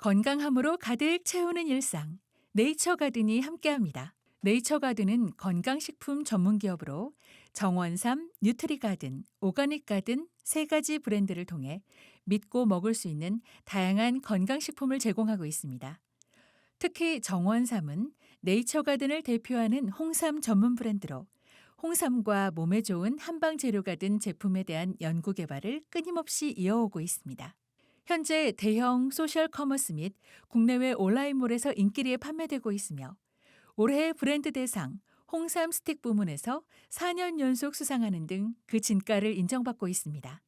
건강함으로 가득 채우는 일상. 네이처 가든이 함께합니다. 네이처 가든은 건강식품 전문 기업으로 정원삼, 뉴트리 가든, 오가닉 가든 세 가지 브랜드를 통해 믿고 먹을 수 있는 다양한 건강식품을 제공하고 있습니다. 특히 정원삼은 네이처 가든을 대표하는 홍삼 전문 브랜드로 홍삼과 몸에 좋은 한방 재료가 든 제품에 대한 연구 개발을 끊임없이 이어오고 있습니다. 현재 대형 소셜 커머스 및 국내외 온라인몰에서 인기리에 판매되고 있으며 올해 브랜드 대상 홍삼 스틱 부문에서 4년 연속 수상하는 등 그 진가를 인정받고 있습니다.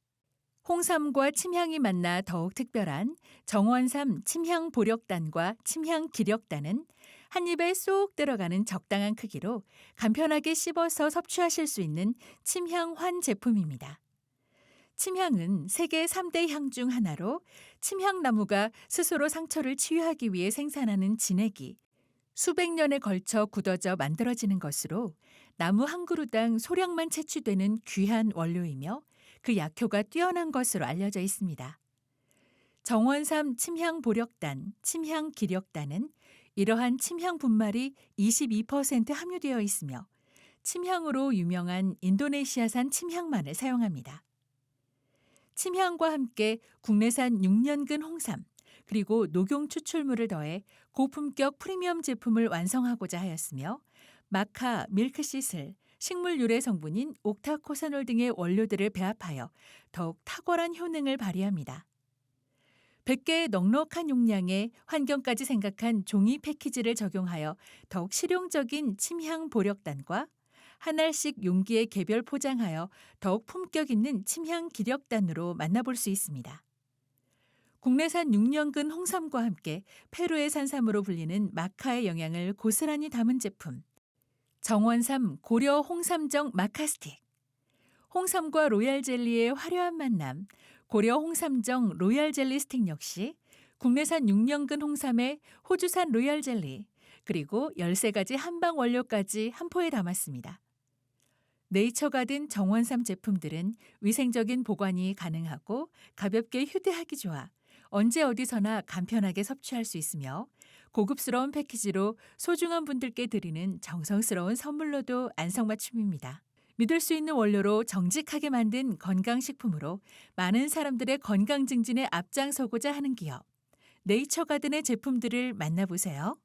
홍삼과 침향이 만나 더욱 특별한 정원삼 침향 보력단과 침향 기력단은 한 입에 쏙 들어가는 적당한 크기로 간편하게 씹어서 섭취하실 수 있는 침향 환 제품입니다. 침향은 세계 3대 향 중 하나로 침향나무가 스스로 상처를 치유하기 위해 생산하는 진액이 수백 년에 걸쳐 굳어져 만들어지는 것으로 나무 한 그루당 소량만 채취되는 귀한 원료이며 그 약효가 뛰어난 것으로 알려져 있습니다. 정원삼 침향 보력단, 침향 기력단은 이러한 침향 분말이 22% 함유되어 있으며 침향으로 유명한 인도네시아산 침향만을 사용합니다. 침향과 함께 국내산 6년근 홍삼, 그리고 녹용 추출물을 더해 고품격 프리미엄 제품을 완성하고자 하였으며 마카, 밀크시슬, 식물 유래 성분인 옥타코사놀 등의 원료들을 배합하여 더욱 탁월한 효능을 발휘합니다. 100개의 넉넉한 용량에 환경까지 생각한 종이 패키지를 적용하여 더욱 실용적인 침향 보력단과 한 알씩 용기에 개별 포장하여 더욱 품격 있는 침향 기력단으로 만나볼 수 있습니다. 국내산 6년근 홍삼과 함께 페루의 산삼으로 불리는 마카의 영양을 고스란히 담은 제품. 정원삼 고려 홍삼정 마카스틱. 홍삼과 로얄 젤리의 화려한 만남. 고려 홍삼정 로얄 젤리 스틱 역시 국내산 6년근 홍삼에 호주산 로얄 젤리, 그리고 13가지 한방 원료까지 한 포에 담았습니다. 네이처 가든 정원삼 제품들은 위생적인 보관이 가능하고 가볍게 휴대하기 좋아 언제 어디서나 간편하게 섭취할 수 있으며 고급스러운 패키지로 소중한 분들께 드리는 정성스러운 선물로도 안성맞춤입니다. 믿을 수 있는 원료로 정직하게 만든 건강식품으로 많은 사람들의 건강 증진에 앞장서고자 하는 기업. 네이처 가든의 제품들을 만나보세요.